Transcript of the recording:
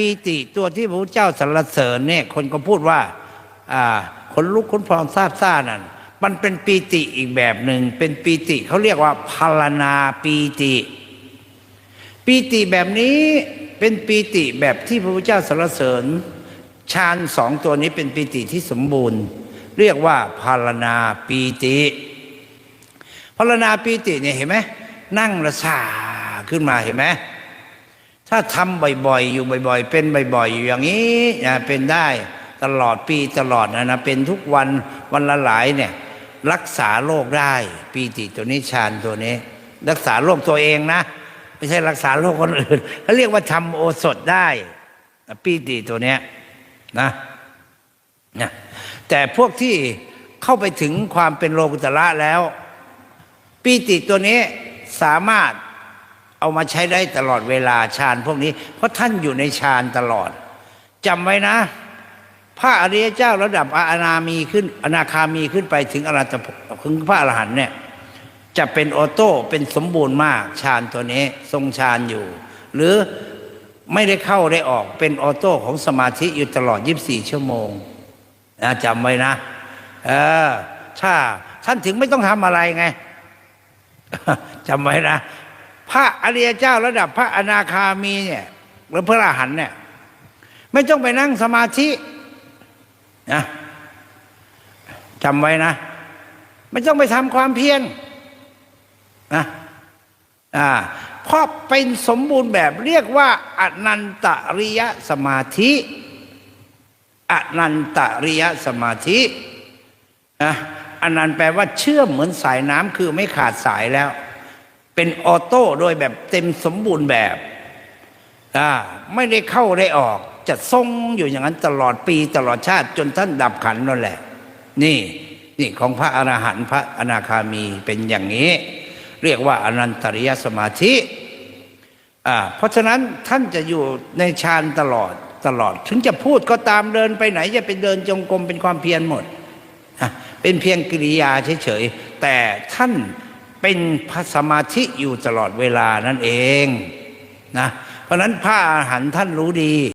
ปีติตัวที่พระพุทธเจ้าสรรเสริญเนี่ยคนก็พูดว่าอ่าคนลุกคนพองซาบซ่านั่นมันเป็นปีติอีกแบบหนึ่งเป็นปีติเขาเรียกว่าพารนาปีติ ปีติแบบนี้เป็นปีติแบบที่พระพุทธเจ้าสรรเสริญฌานสองตัวนี้เป็นปีติที่สมบูรณ์ เรียกว่าพารนาปีติพารนาปีติเนี่ยเห็นไหมนั่งระสาขึ้นมาเห็นไหม ถ้าทำบ่อยๆ อยู่บ่อย ๆ เป็นบ่อยๆ อยู่อย่างนี้นะเป็นได้ตลอดปีตลอดนะนะเป็นทุกวันวันละหลายเนี่ยรักษาโรคได้ ปีติตัวนี้ฌานตัวนี้ รักษาโรคตัวเองนะ ไม่ใช่รักษาโรคคนอื่นเขาเรียกว่าทำโอสถได้ปีติตัวเนี้ยนะนะแต่พวกที่เข้าไปถึงความเป็นโลกุตระแล้ว ปีติตัวนี้สามารถ เอามาใช้ได้ตลอดเวลาฌานพวกนี้ เพราะท่านอยู่ในฌานตลอดจำไว้นะ พระอริยเจ้าระดับอนามีขึ้นอนาคามีขึ้นไปถึงอรหัตถึงพระอรหันต์เนี่ยจะเป็นออโต้เป็นสมบูรณ์มากฌานตัวนี้ทรงฌานอยู่ หรือไม่ได้เข้าได้ออกเป็นออโต้ของสมาธิอยู่ตลอด 24 ชั่วโมงนะจำไว้นะ เออถ้าท่านถึงไม่ต้องทำอะไรไงจำไว้นะ พระอริยเจ้าระดับพระอนาคามีเนี่ยหรือพระอรหันเนี่ย ไม่ต้องไปนั่งสมาธินะจำไว้นะ ไม่ต้องไปทำความเพียรนะอ่าเพราะเป็นสมบูรณ์แบบเรียกว่า อนันตริยสมาธิ อนันตริยสมาธินะอนันนั้นแปลว่าเชื่อมเหมือนสายน้ำคือไม่ขาดสายแล้ว เป็นออโต้โดยแบบเต็มสมบูรณ์แบบอ่าไม่ได้เข้าได้ออก จะทรงอยู่อย่างนั้นตลอดปีตลอดชาติจนท่านดับขันนั่นแหละ นี่นี่ของพระอรหันต์พระอนาคามีเป็นอย่างนี้ เรียกว่าอนันตริยสมาธิอ่าเพราะฉะนั้นท่านจะอยู่ในฌานตลอดตลอด ถึงจะพูดก็ตามเดินไปไหนจะไปเดินจงกรมเป็นความเพียรหมด เป็นเพียงกิริยาเฉยๆแต่ท่าน เป็นพระสมาธิอยู่ตลอดเวลานั่นเองนะเพราะนั้นพระอาหารท่านรู้ดี